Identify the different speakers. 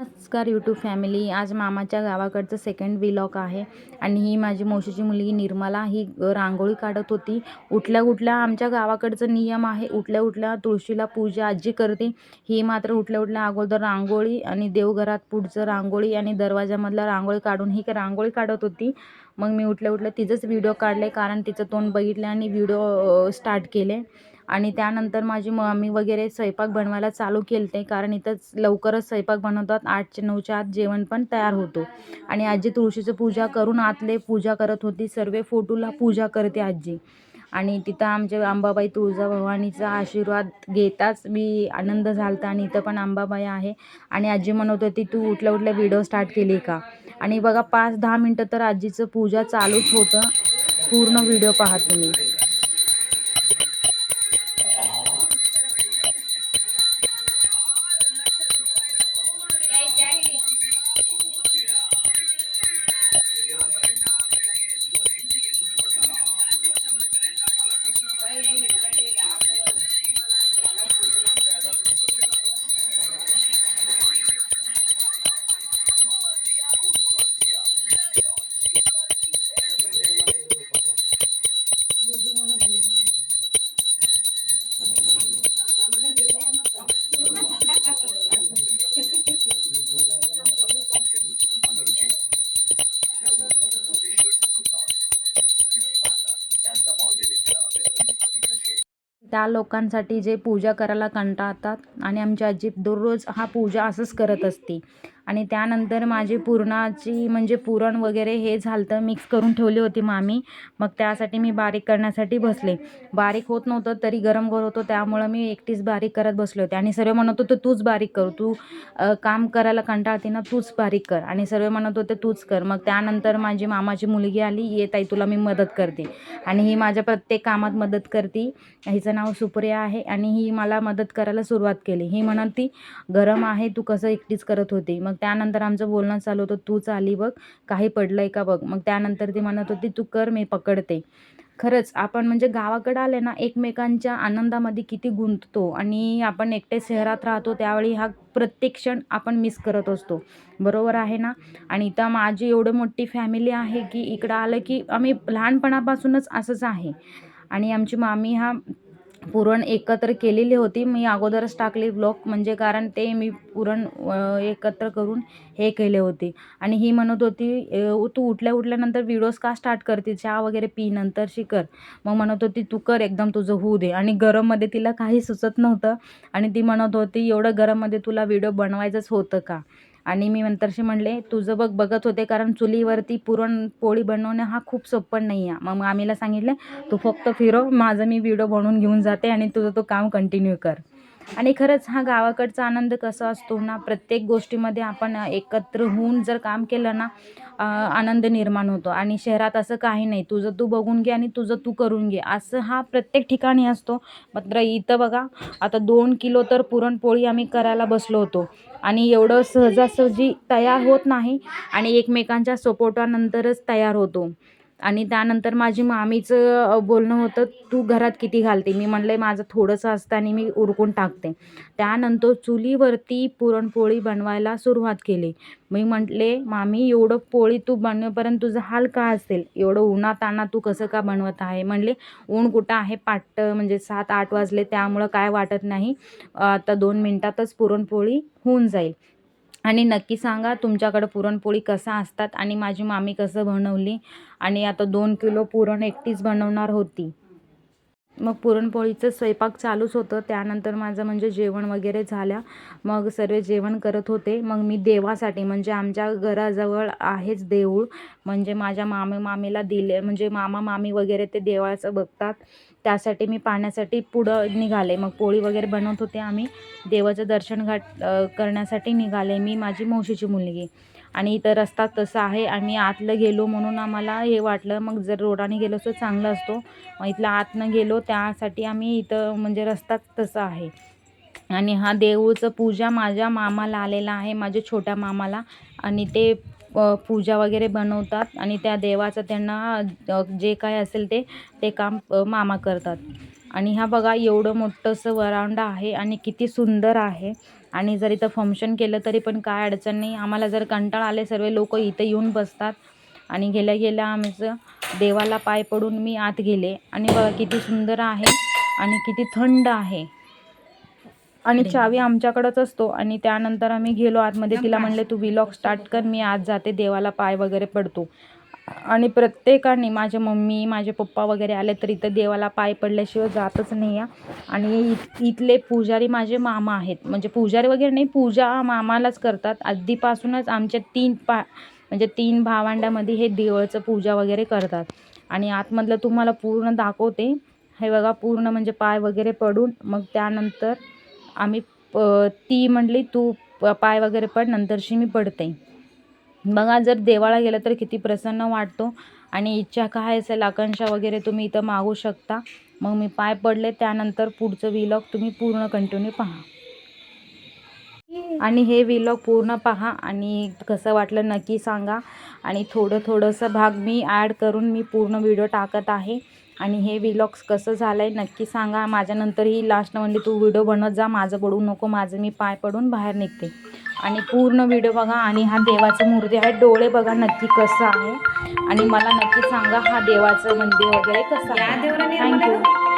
Speaker 1: नमस्कार YouTube family आज मामाच्या गावाकडचं सेकंड विलॉक आहे आणि ही माझी मावशीची मुलगी निर्मला. ही रांगोळी काढत होती. उठल्या उठल्या आमच्या गावाकडचं नियम आहे. उठल्या उठल्या तुळशीला पूजा आजी करते. ही मात्र उठल्या उठल्या अगोदर रांगोळी आणि देवघरात पुढचं रांगोळी आणि दरवाजामधला रांगोळी काढून ही रांगोळी काढत होती. मग मी उठल्या उठल्या तिचंच व्हिडिओ काढले कारण तिचं तोंड बघितलं आणि व्हिडिओ स्टार्ट केले. आणि त्यानंतर माझी मम्मी वगैरे स्वयंपाक बनवायला चालू केलते कारण इथंच लवकरच स्वयंपाक बनवतात. आठच्या नऊच्या आत जेवण पण तयार होतो. आणि आजी तुळशीचं पूजा करून आतले पूजा करत होती. सर्व फोटोला पूजा करते आजी. आणि तिथं आमच्या अंबाबाई तुळजाभवानीचा आशीर्वाद घेताच मी आनंद झाला आणि इथं पण अंबाबाई आहे. आणि आजी म्हणत होती तू उठल्या उठल्या व्हिडिओ स्टार्ट केली का? आणि बघा पाच दहा मिनटं तर आजीचं पूजा चालूच होतं. पूर्ण व्हिडिओ पहा तुम्ही त्या लोकांसाठी जे पूजा करायला कंटाळतात आणि आमची आजी दररोज हा पूजा असंच करत असते. आणि त्यानंतर माझी पुरणाची म्हणजे पुरण वगैरे हे झालं मिक्स करून ठेवली होती मामी. मग त्यासाठी मी बारीक करण्यासाठी बसले. बारीक होत नव्हतं तरी गरम करत होतं त्यामुळं मी एकटीच बारीक करत बसले होते. आणि सर्व म्हणत होते तूच बारीक कर तू काम करायला कंटाळते ना तूच बारीक कर. आणि सर्व म्हणत होते तूच कर. मग त्यानंतर माझी मामाची मुलगी आली ये ताई तुला मी मदत करते. आणि ही माझ्या प्रत्येक कामात मदत करते. हिचं नाव सुप्रिया आहे आणि ही मला मदत करायला सुरुवात केली. ही म्हणत ती गरम आहे तू कसं एकटीच करत होती? मग मग त्यानंतर आमचं बोलणं चालू होतं तूच आली बघ काही पडलं आहे का बघ? मग त्यानंतर ती म्हणत होती तू कर मी पकडते. खरंच आपण म्हणजे गावाकडं आले ना एकमेकांच्या आनंदामध्ये किती गुंततो आणि आपण एकटे शहरात राहतो त्यावेळी हा प्रत्येक क्षण आपण मिस करत असतो. बरोबर आहे ना? आणि इथं माझी एवढं मोठी फॅमिली आहे की इकडं आलं की आम्ही लहानपणापासूनच असंच आहे. आणि आमची मामी हा पुरण एकत्र केलेली होती. मी अगोदरच टाकली ब्लॉक म्हणजे कारण ते मी पुरण एकत्र करून हे केले होते. आणि ही म्हणत होती तू उठल्या उठल्यानंतर व्हिडिओज का स्टार्ट करते? चहा वगैरे पी नंतरशी कर. मग म्हणत होती तू कर एकदम तुझं होऊ दे. आणि गरममध्ये तिला काही सुचत नव्हतं. आणि ती म्हणत होती एवढं गरममध्ये तुला व्हिडिओ बनवायचंच होतं का? आणि मी नंतरशी म्हणले तुझं बघ बघत होते कारण चुलीवरती पुरणपोळी बनवणं हा खूप सोपं नाही आहे. मग मामीला सांगितलं तू फक्त फिरव माझं मी व्हिडिओ बनवून घेऊन जाते आणि तुझं तो काम कंटिन्यू कर. आणि खरंच हा गावाकडचा आनंद कसा असतो ना प्रत्येक गोष्टीमध्ये आपण एकत्र होऊन जर काम केलं ना आनंद निर्माण होतो. आणि शहरात असं काही नाही तुझं तू बघून घे आणि तुझं तू करून घे. असं हा प्रत्येक ठिकाणी असतो. मात्र इथं बघा आता दोन किलो तर पुरणपोळी आम्ही करायला बसलो होतो. आणि एवढं सहजासहजी तयार होत नाही आणि एकमेकांच्या सपोर्टानंतरच तयार होतो. आणि त्यानंतर माझी मामीचं बोलणं होतं तू घरात किती घालते? मी म्हणले माझं थोडंसं असतं आणि मी उरकून टाकते. त्यानंतर चुलीवरती पुरणपोळी बनवायला सुरुवात केली. मी म्हटले मामी एवढं पोळी तू बनवेपर्यंत तुझं हाल का असेल? एवढं उन्हाताना तू कसं का बनवत आहे? म्हणले ऊन कुठं आहे? पाट म्हणजे सात आठ वाजले त्यामुळं काय वाटत नाही. आता दोन मिनटातच पुरणपोळी होऊन जाईल. आणि नक्की सांगा तुमच्याकडं पुरणपोळी कसा असतात आणि माझी मामी कसं बनवली. आणि आता दोन किलो पुरण एकटीच बनवणार होती. मग पुरणपोळीचं स्वयंपाक चालूच होतं. त्यानंतर माझं म्हणजे जेवण वगैरे झाल्या मग सर्व जेवण करत होते. मग मी देवासाठी म्हणजे आमच्या घराजवळ आहेच देऊळ. म्हणजे माझ्या मामे मामीला दिले. म्हणजे मामा मामी वगैरे ते देवाचं बघतात. त्यासाठी मी पाण्यासाठी पुढं निघाले. मग पोळी वगैरे बनवत होते आम्ही. देवाचं दर्शन घाट करण्यासाठी निघाले मी माझी मावशीची मुलगी. आणि इथं रस्ता तसा आहे. आम्ही आतलं गेलो म्हणून आम्हाला हे वाटलं. मग जर रोडाने गेलो तर चांगलं असतो. मग इथलं आतनं गेलो त्यासाठी आम्ही इथं म्हणजे रस्ताच तसा आहे. आणि हा देऊळचं पूजा माझ्या मामाला आलेला आहे माझ्या छोट्या मामाला. आणि ते पूजा वगैरे बनवतात आणि त्या देवाचं त्यांना जे काय असेल ते ते काम मामा करतात. आणि हा बघा एवढं मोठंसं वरांडा आहे आणि किती सुंदर आहे. आणि जर इथं फंक्शन केलं तरी पण काय अडचण नाही. आम्हाला जर कंटाळा आले सर्व लोक इथं येऊन बसतात. आणि गेल्या गेल्या आमचं देवाला पाय पडून मी आत गेले. आणि बघा किती सुंदर आहे आणि किती थंड आहे. आणि चावी आमच्याकडंच असतो आणि त्यानंतर आम्ही गेलो आतमध्ये. तिला म्हणले तू विलॉग स्टार्ट कर मी आज जाते देवाला पाय वगैरे पडतो. आणि प्रत्येकाने माझ्या मम्मी माझे पप्पा वगैरे आले तर इथं देवाला पाय पडल्याशिवाय जातच नाही या आणि इथले पुजारी माझे मामा आहेत. म्हणजे पुजारी वगैरे नाही पूजा मामालाच करतात. आधीपासूनच आमच्या तीन पा म्हणजे तीन भावंडामध्ये हे देवाचं पूजा वगैरे करतात. आणि आतमधलं तुम्हाला पूर्ण दाखवते. हे बघा पूर्ण म्हणजे पाय वगैरे पडून. मग त्यानंतर आम्ही प ती म्हटली तू पाय वगैरे पड नंतरशी मी पडते. बघा जर देवाला गेलं तर किती प्रसन्न वाटतो. आणि इच्छा काय असेल आकांक्षा वगैरे तुम्ही इथं मागू शकता. मग मी पाय पडले त्यानंतर पुढचं विलॉग तुम्ही पूर्ण कंटिन्यू पहा. आणि हे विलॉग पूर्ण पहा आणि कसं वाटलं नक्की सांगा. आणि थोडं थोडंसं भाग मी ॲड करून मी पूर्ण व्हिडिओ टाकत आहे. आणि हे विलॉग्स कसं झालं आहे नक्की सांगा. माझ्यानंतर ही लास्ट म्हणली तू व्हिडिओ बनवत जा. माझं पडू नको. माझं मी पाय पडून बाहेर निघते. आणि पूर्ण व्हिडिओ बघा. आणि हा देवाचं मूर्ती आहे. डोळे बघा नक्की कसं आहे. आणि मला नक्की सांगा हा देवाचं मंदिर वगैरे कसं आहे. थँक्यू